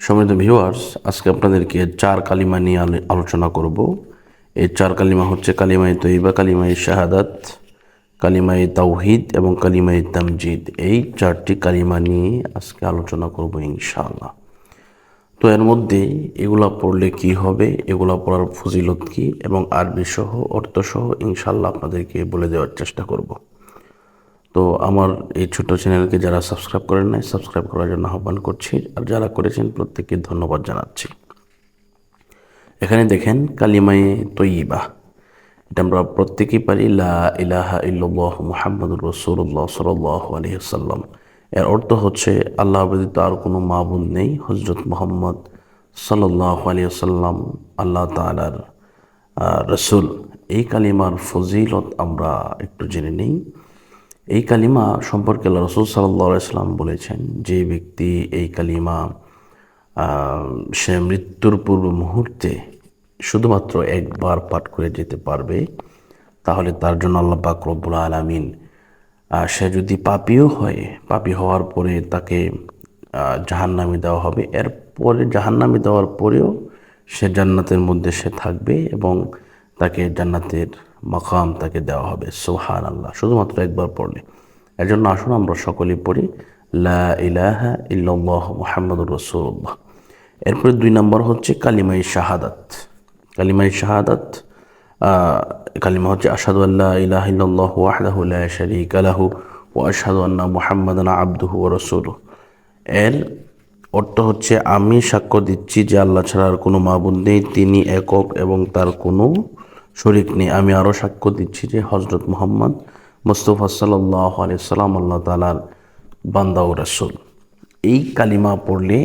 সম্মানিত ভিউয়ার্স আজকে আপনাদেরকে চার কালিমা নিয়ে আলোচনা করব। এই চার কালিমা হচ্ছে কালিমাই তৈবা কালিমাই শাহাদাত কালিমাই তাওহিদ এবং কালিমাই তামজিদ। এই চারটি কালিমা নিয়ে আজকে আলোচনা করব ইনশাআল্লাহ। তো এর মধ্যে এগুলা পড়লে কি হবে, এগুলা পড়ার ফজিলত কি এবং আরবি সহ অর্থ সহ ইনশাআল্লাহ আপনাদেরকে বলে দেওয়ার চেষ্টা করব। তো আমার এই ছোট চ্যানেলকে যারা সাবস্ক্রাইব করেন নাই সাবস্ক্রাইব করার জন্য আহ্বান করছি। আর যারা করেছেন প্রত্যেককে ধন্যবাদ জানাচ্ছি। এখানে দেখেন কালিমায়ে তৈবা এটা আমরা প্রত্যেকেই পারি লা ইলাহা ইল্লাল্লাহ মুহাম্মাদুর রাসূলুল্লাহ সাল্লাল্লাহু আলাইহি সাল্লাম এর অর্থ হচ্ছে আল্লাহ ব্যতীত আর কোনো মাবুদ নেই। হজরত মোহাম্মদ সাল্লাল্লাহু আলাইহি সাল্লাম আল্লাহ তাআলার আহ, রসুল। এই কালিমার ফজিলত আমরা একটু জেনে নিই। এই কালিমা সম্পর্কে আল্লাহ রসুল সাল্লাহ ইসলাম বলেছেন, যে ব্যক্তি এই কালিমা সে মৃত্যুর পূর্ব মুহূর্তে শুধুমাত্র একবার পাঠ করে যেতে পারবে, তাহলে তার জন্য আল্লাহ পাক রব্বুল আলমিন সে যদি পাপিও হয়, পাপি হওয়ার পরে তাকে জাহান্নামি দেওয়া হবে। এরপরে জাহান্নামি দেওয়ার পরেও সে জান্নাতের মধ্যে সে থাকবে এবং তাকে জান্নাতের মাকাম তাকে দেওয়া হবে সোহান আল্লাহ শুধুমাত্র একবার পড়লে। এর জন্য আসুন আমরা সকলেই পড়ি, লা ইলাহা ইল্লাল্লাহ মুহাম্মাদুর রাসূলুল্লাহ। এরপরে দুই নম্বর হচ্ছে কালিমাই শাহাদাত। কালিমাই শাহাদাত কালিমা হচ্ছে আসাদু আল্লাহ ইলাহ ইল্লাল্লাহ ওয়াহদাহু লা শারীকা লাহু ওয়া আশহাদু আন্না মুহাম্মাদান রাসূলুহু। এর অর্থ হচ্ছে আমি সাক্ষ্য দিচ্ছি যে আল্লাহ ছাড়া আর কোনো মাবুদ নেই, তিনি একক এবং তার কোনো শরিক নেই আমি আরও সাক্ষ্য দিচ্ছি যে হজরত মোহাম্মদ মুস্তফা সাল্লাহ আলিয়াল্লাম আল্লাহ তালার বান্দা ও রাসুল। এই কালিমা পড়লে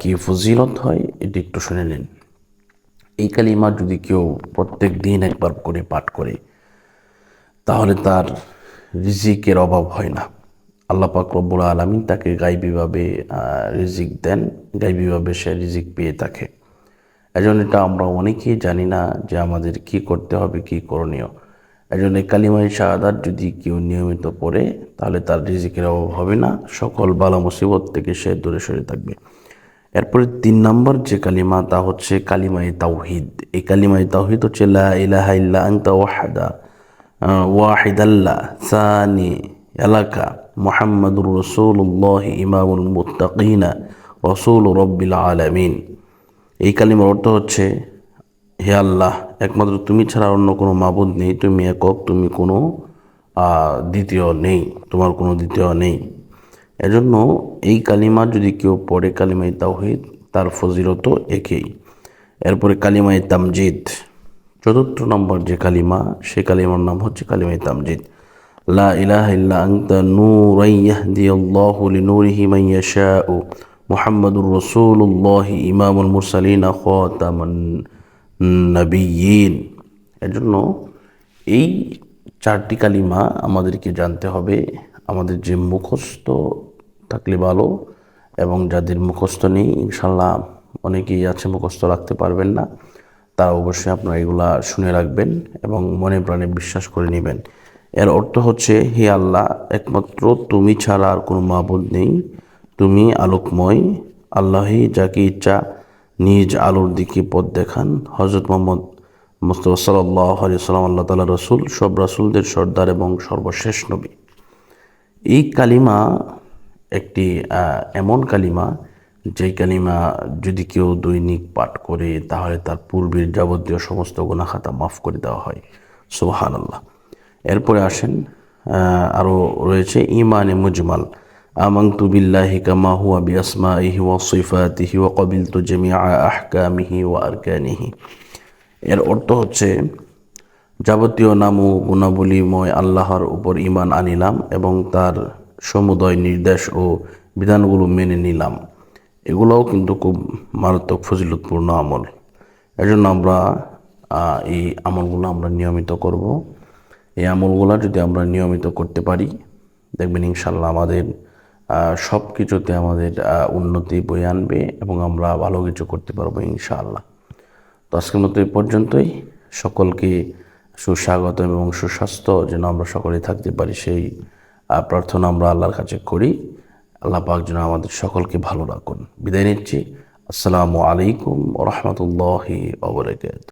কি ফজিলত হয় এটি একটু শুনে নিন। এই কালিমা যদি কেউ প্রত্যেক দিন একবার করে পাঠ করে, তাহলে তার রিজিকের অভাব হয় না। আল্লাহ পাক রব্বুল আলমিন তাকে গাইবিভাবে রিজিক দেন, গাইবীভাবে সে রিজিক পেয়ে থাকে। এজন্য এটা আমরা অনেকেই জানি না যে আমাদের কি করতে হবে, কি করণীয়। এজন্য কালিমাই শাহাদাত যদি কেউ নিয়মিত পড়ে, তাহলে তার রিজিকের অভাব হবে না, সকল বালা মুসিবত থেকে সে দূরে সরে থাকবে। এরপরে তিন নম্বর যে কালিমা, তা হচ্ছে কালিমাই তাওহিদ। এই কালিমাই তাওহিদ হচ্ছে লা ইলাহা ইল্লা আনতা ওয়াহাদা ওয়াহিদাল্লাহ সানি এলাকা মোহাম্মদুর রসুল্লাহ ইমামুল মুত্তাকিনা, রসুল রব্বিল আলামিন। এই কালিমার অর্থ হচ্ছে, হে আল্লাহ, একমাত্র তুমি ছাড়া অন্য কোনো মাবুদ নেই, তুমি একক, তুমি কোনো দ্বিতীয় নেই, তোমার কোনো দ্বিতীয় নেই। এজন্য এই কালিমা যদি কেউ পড়ে কালিমাই তাওহিদ, তার ফজিলত একেই। এরপরে কালিমাই তামজিদ। চতুর্থ নম্বর যে কালিমা, সে কালিমার নাম হচ্ছে কালিমাই তামজিদ। লা ইলাহা ইল্লা আনতা নূরান ইয়াহদিয়াল্লাহু লিনূরিহি মান ইয়াশাউ। মুহাম্মাদুর রাসূলুল্লাহ ইমামুল মুরসালিন খাতামান নবিয়্যিন। এজন্য এই চারটি কালিমা আমাদেরকে জানতে হবে। আমাদের যে মুখস্থ থাকলে ভালো এবং যাদের মুখস্থ নেই ইনশাল্লাহ অনেকেই আছে মুখস্থ রাখতে পারবেন না। তারা অবশ্যই আপনারা এগুলা শুনে রাখবেন এবং মনে প্রাণে বিশ্বাস করে নেবেন। এর অর্থ হচ্ছে, হে আল্লাহ, একমাত্র তুমি ছাড়া আর কোনো মাবুদ নেই। তুমি আলোকময়, আল্লাহই যাকে ইচ্ছা নিজ আলোর দিকে পথ দেখান। হজরত মোহাম্মদ মুস্তফা সাল্লাহ সাল্লাম আল্লাহ তালা রসুল, সব রাসুলদের সর্দার এবং সর্বশেষ নবী। এই কালিমা একটি এমন কালিমা যে কালিমা যদি কেউ দৈনিক পাঠ করে, তাহলে তার পূর্বের যাবতীয় সমস্ত গুণা খাতা মাফ করে দেওয়া হয়। সুবাহান আল্লাহ এরপরে আসেন আরও রয়েছে ইমানে মুজমাল। হুয়া বিআসমাইহি ওয়া সিফাতিহি ওয়া ক্বাবিলতু জামিআ আহকামিহি ওয়া আরকানিহি। এর অর্থ হচ্ছে, যাবতীয় নাম ও গুণাবলী গুণাবলীময় আল্লাহর উপর ইমান আনিলাম এবং তার সমুদয় নির্দেশ ও বিধানগুলো মেনে নিলাম। এগুলোও কিন্তু খুব মারাত্মক ফজিলতপূর্ণ আমল। এজন্য আমরা এই আমলগুলো আমরা নিয়মিত করব। এই আমলগুলো যদি আমরা নিয়মিত করতে পারি, দেখবেন ইনশাল্লাহ আমাদের সব কিছুতে আমাদের উন্নতি বয়ে আনবে এবং আমরা ভালো কিছু করতে পারব ইনশাআল্লাহ। তো আজকের মতো এই পর্যন্তই। সকলকে সুস্বাগত এবং সুস্বাস্থ্য যেন আমরা সকলে থাকতে পারি সেই প্রার্থনা আমরা আল্লাহর কাছে করি। আল্লাহ পাক যেন আমাদের সকলকে ভালো রাখুন। বিদায় নিচ্ছি। আসসালামু আলাইকুম রহমতুল্লাহি ওবরাকাত